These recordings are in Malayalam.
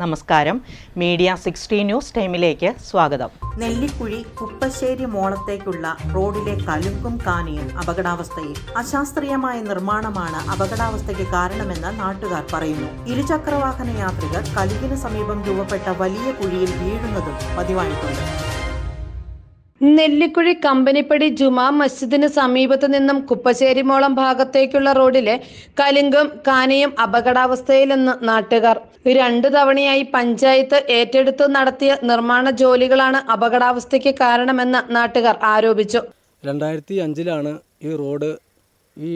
നമസ്കാരം. മീഡിയ സിക്സ്റ്റി ന്യൂസ് ടൈമിലേക്ക് സ്വാഗതം. നെല്ലിക്കുഴി കുപ്പശ്ശേരി മോളത്തേക്കുള്ള റോഡിലെ കലുങ്കും കാനിയും അപകടാവസ്ഥയിൽ അശാസ്ത്രീയമായ നിർമ്മാണമാണ് അപകടാവസ്ഥയ്ക്ക് കാരണമെന്ന് നാട്ടുകാർ പറയുന്നു. ഇരുചക്രവാഹന യാത്രികർ കലുകിന് സമീപം രൂപപ്പെട്ട വലിയ കുഴിയിൽ വീഴുന്നതും പതിവായിട്ടുണ്ട്. നെല്ലിക്കുഴി കമ്പനിപ്പടി ജുമാ മസ്ജിദിന് സമീപത്ത് നിന്നും കുപ്പശ്ശേരിമോളം ഭാഗത്തേക്കുള്ള റോഡിലെ കലുങ്കും കാനയും അപകടാവസ്ഥയിലെന്ന് നാട്ടുകാർ. രണ്ടു തവണയായി പഞ്ചായത്ത് ഏറ്റെടുത്ത് നടത്തിയ നിർമ്മാണ ജോലികളാണ് അപകടാവസ്ഥയ്ക്ക് കാരണമെന്ന് നാട്ടുകാർ ആരോപിച്ചു. രണ്ടായിരത്തി അഞ്ചിലാണ് ഈ റോഡ് ഈ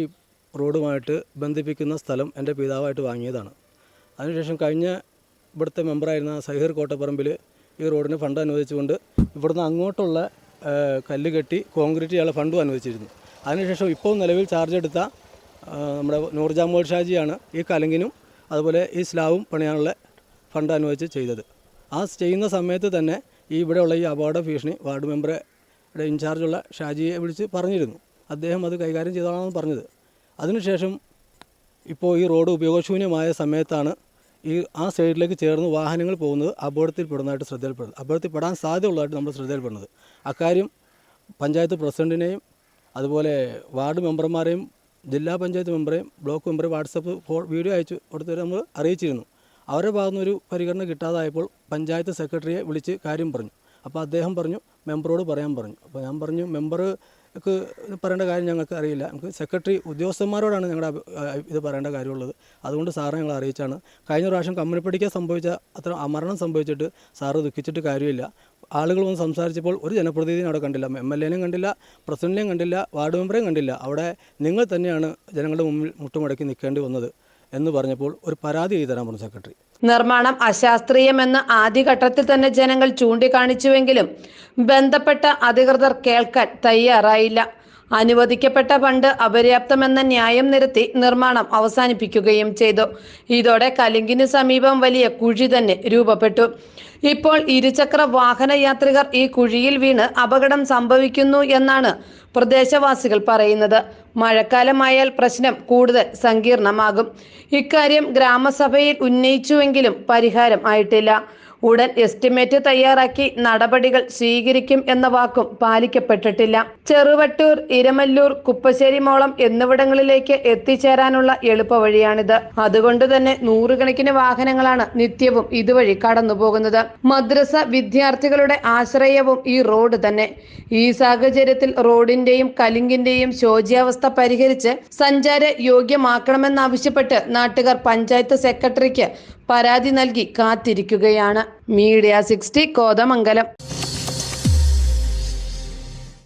റോഡുമായിട്ട് ബന്ധിപ്പിക്കുന്ന സ്ഥലം എന്റെ പിതാവായിട്ട് വാങ്ങിയതാണ്. അതിനുശേഷം കഴിഞ്ഞ ഇവിടുത്തെ മെമ്പറായിരുന്ന സഹീർ കോട്ടപ്പറമ്പിൽ ഈ റോഡിന് ഫണ്ട് അനുവദിച്ചുകൊണ്ട് ഇവിടുന്ന് അങ്ങോട്ടുള്ള കല്ല് കെട്ടി കോൺക്രീറ്റ് ചെയ്യാനുള്ള ഫണ്ടും അനുവദിച്ചിരുന്നു അതിനുശേഷം ഇപ്പോൾ നിലവിൽ ചാർജ് എടുത്ത നമ്മുടെ നൂർജാമോൾ ഷാജിയാണ് ഈ കലങ്കിനും അതുപോലെ ഈ സ്ലാവും പണിയാനുള്ള ഫണ്ട് അനുവദിച്ച് ചെയ്തത്. ആ ചെയ്യുന്ന സമയത്ത് തന്നെ ഈ ഇവിടെയുള്ള ഈ അപകട ഭീഷണി വാർഡ് മെമ്പറുടെ ഇൻചാർജുള്ള ഷാജിയെ വിളിച്ച് പറഞ്ഞിരുന്നു. അദ്ദേഹം അത് കൈകാര്യം ചെയ്തതാണെന്ന് പറഞ്ഞത്. അതിനുശേഷം ഇപ്പോൾ ഈ റോഡ് ഉപയോഗശൂന്യമായ സമയത്താണ് ഈ ആ സൈഡിലേക്ക് ചേർന്ന് വാഹനങ്ങൾ പോകുന്നത് അപകടത്തിൽപ്പെടുന്നതായിട്ട് ശ്രദ്ധയിൽപ്പെടുന്നത് അപകടത്തിൽപ്പെടാൻ സാധ്യതയുള്ളതായിട്ട് നമ്മൾ ശ്രദ്ധയിൽപ്പെടുന്നത്. അക്കാര്യം പഞ്ചായത്ത് പ്രസിഡന്റിനെയും അതുപോലെ വാർഡ് മെമ്പർമാരെയും ജില്ലാ പഞ്ചായത്ത് മെമ്പറെയും ബ്ലോക്ക് മെമ്പറെ വാട്സപ്പ് വീഡിയോ അയച്ചു കൊടുത്തവരെ നമ്മൾ അറിയിച്ചിരുന്നു. അവരുടെ ഭാഗത്തുനിന്നൊരു പരിഗണന കിട്ടാതായപ്പോൾ പഞ്ചായത്ത് സെക്രട്ടറിയെ വിളിച്ച് കാര്യം പറഞ്ഞു. അപ്പോൾ അദ്ദേഹം പറഞ്ഞു മെമ്പറോട് പറയാൻ പറഞ്ഞു. അപ്പോൾ ഞാൻ പറഞ്ഞു മെമ്പർക്ക് പറയേണ്ട കാര്യം ഞങ്ങൾക്ക് അറിയില്ല. നമുക്ക് സെക്രട്ടറി ഉദ്യോഗസ്ഥന്മാരോടാണ് ഞങ്ങളുടെ ഇത് പറയേണ്ട കാര്യമുള്ളത്. അതുകൊണ്ട് സാറ് ഞങ്ങൾ അറിയിച്ചാണ്. കഴിഞ്ഞ പ്രാവശ്യം കമ്മനിപ്പടിക്ക് സംഭവിച്ച അത്ര അമരണം സംഭവിച്ചിട്ട് സാറ് ദുഃഖിച്ചിട്ട് കാര്യമില്ല. ആളുകൾ വന്ന് സംസാരിച്ചപ്പോൾ ഒരു ജനപ്രതിനിധിയും അവിടെ കണ്ടില്ല. എം എൽ എനെയും കണ്ടില്ല പ്രസിഡന്റിനെയും കണ്ടില്ല വാർഡ് മെമ്പറേയും കണ്ടില്ല. അവിടെ നിങ്ങൾ തന്നെയാണ് ജനങ്ങളുടെ മുമ്പിൽ മുട്ടുമടക്കി നിൽക്കേണ്ടി വന്നത്. എന്ന് പറഞ്ഞപ്പോൾ ഒരു പരാതി എഴുതി തരാൻ പറഞ്ഞു സെക്രട്ടറി. നിർമ്മാണം അശാസ്ത്രീയമെന്ന് ആദ്യഘട്ടത്തിൽ തന്നെ ജനങ്ങൾ ചൂണ്ടിക്കാണിച്ചുവെങ്കിലും ബന്ധപ്പെട്ട അധികൃതർ കേൾക്കാൻ തയ്യാറായില്ല. അനുവദിക്കപ്പെട്ട പണ്ട് അപര്യാപ്തമെന്ന ന്യായം നിരത്തി നിർമ്മാണം അവസാനിപ്പിക്കുകയും ചെയ്തു. ഇതോടെ കലിങ്കിന് സമീപം വലിയ കുഴി തന്നെ രൂപപ്പെട്ടു. ഇപ്പോൾ ഇരുചക്ര വാഹന യാത്രികർ ഈ കുഴിയിൽ വീണ് അപകടം സംഭവിക്കുന്നു എന്നാണ് പ്രദേശവാസികൾ പറയുന്നത്. മഴക്കാലമായാൽ പ്രശ്നം കൂടുതൽ സങ്കീർണമാകും. ഇക്കാര്യം ഗ്രാമസഭയിൽ ഉന്നയിച്ചുവെങ്കിലും പരിഹാരം ആയിട്ടില്ല. ഉടൻ എസ്റ്റിമേറ്റ് തയ്യാറാക്കി നടപടികൾ സ്വീകരിക്കും എന്ന വാക്കും പാലിക്കപ്പെട്ടിട്ടില്ല. ചെറുവട്ടൂർ ഇരമല്ലൂർ കുപ്പശ്ശേരി മോളം എന്നിവിടങ്ങളിലേക്ക് എത്തിച്ചേരാനുള്ള എളുപ്പവഴിയാണിത് അതുകൊണ്ട് തന്നെ നൂറുകണക്കിന് വാഹനങ്ങളാണ് നിത്യവും ഇതുവഴി കടന്നുപോകുന്നത്. മദ്രസ വിദ്യാർത്ഥികളുടെ ആശ്രയവും ഈ റോഡ് തന്നെ. ഈ സാഹചര്യത്തിൽ റോഡിന്റെയും കലിങ്കിന്റെയും ശോച്യാവസ്ഥ പരിഹരിച്ച് സഞ്ചാര യോഗ്യമാക്കണമെന്നാവശ്യപ്പെട്ട് നാട്ടുകാർ പഞ്ചായത്ത് സെക്രട്ടറിക്ക് പരാതി നൽകി കാത്തിരിക്കുകയാണ് മീഡിയ സിക്സ്റ്റി കോതമംഗലം